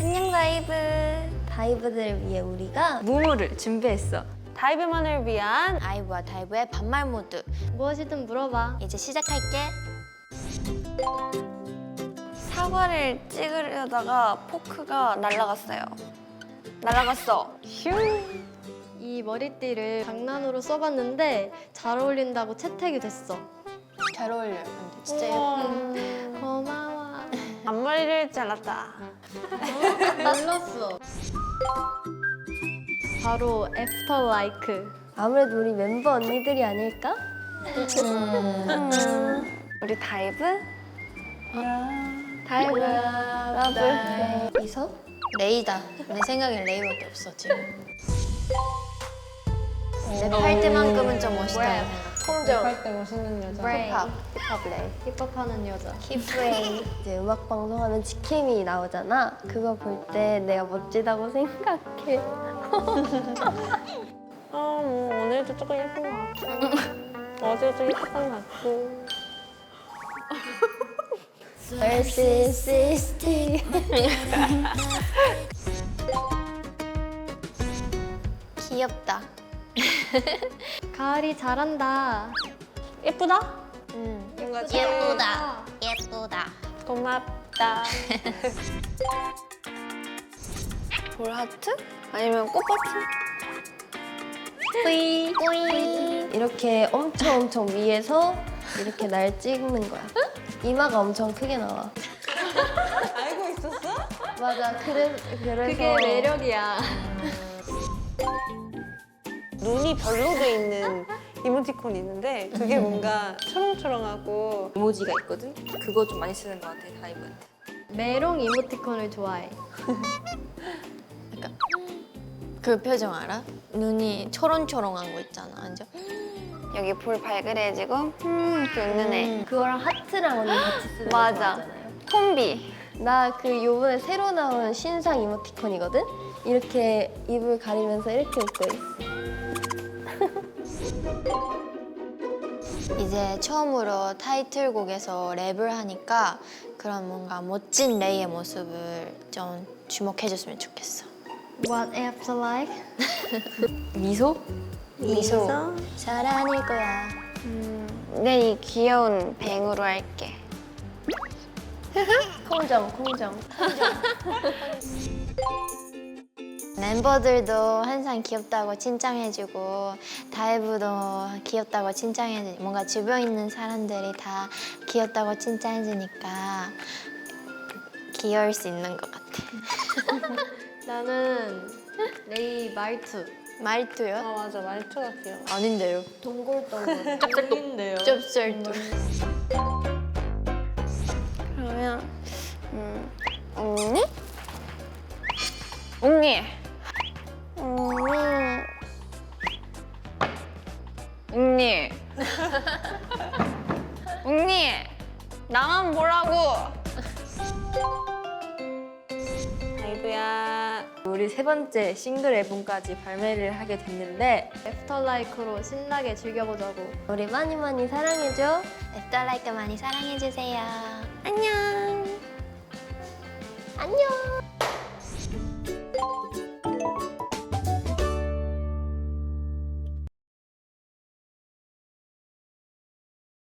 안녕 다이브. 다이브들을 위해 우리가 무무를 준비했어. 다이브만을 위한 아이브와 다이브의 반말 모드. 무엇이든 물어봐. 이제 시작할게. 사과를 찍으려다가 포크가 날아갔어요. 날아갔어. 이 머리띠를 장난으로 써봤는데 잘 어울린다고 채택이 됐어. 잘 어울려요. 근데 진짜 우와. 예쁜. 고마워. 앞머리를 잘랐다. 몰랐어. 바로 애프터 라이크. 아무래도 우리 멤버 언니들이 아닐까? 우리 다이브? 다이브 러브 이서? 레이다. 내 생각엔 레이밖에 없어 지금. 내 팔때만큼은 좀 멋있다고 생각. 통정 할때 멋있는 여자. 힙합 힙합 레이 힙합하는 여자. 힙레이 이제 음악 방송하는 지킴이 나오잖아 그거 볼 때 내가 멋지다고 생각해 아, 뭐 오늘도 조금 예쁜 것 같고. 어제도 예쁜 것 같고. narcissistic 귀엽다. 가을이 잘한다. 예쁘다? 음. 뭔가 예쁘다. 예쁘다. 고맙다. 볼 하트? 아니면 꽃받침? 뿌이 뿌이 이렇게 엄청 엄청 위에서 이렇게 날 찍는 거야 이마가 엄청 크게 나와 알고 있었어? 맞아 그래, 그래서 그게 매력이야. 눈이 별로 돼 있는 이모티콘이 있는데 그게 뭔가 초롱초롱하고 이모지가 있거든. 그거 좀 많이 쓰는 것 같아 다이브한테. 메롱 이모티콘을 좋아해. 그 표정 알아? 눈이 초롱초롱한 거 있잖아. 완전. 여기 볼 발그레지고 음 이렇게 웃는 애. 그거랑 하트랑 언니 같이 쓰는 거 맞아. 좋아하잖아요 콤비. 나 그 요번에 새로 나온 신상 이모티콘이거든? 이렇게 입을 가리면서 이렇게 웃고 있어 이제 처음으로 타이틀곡에서 랩을 하니까 그런 뭔가 멋진 레이의 모습을 좀 주목해줬으면 좋겠어. What after like? 미소? 미소. 잘 아닐 거야. 내 이 귀여운 뱅으로 할게. 콩정 콩정 멤버들도 항상 귀엽다고 칭찬해주고 다이브도 귀엽다고 칭찬해주고 뭔가 주변 있는 사람들이 다 귀엽다고 칭찬해주니까 귀여울 수 있는 것 같아. 나는 레이 말투. 말투요? 아 맞아 말투가 귀여워. 아닌데요. 동글동글 짝짝인데요. 좁쌀도. 그러면 음, 언니? 언니. 언니. 언니. 언니. 나만 보라고. 다이브야. 우리 세 번째 싱글 앨범까지 발매를 하게 됐는데 애프터 라이크로 신나게 즐겨보자고. 우리 많이 많이 사랑해줘 애프터라이크 많이 사랑해주세요. 안녕. 안녕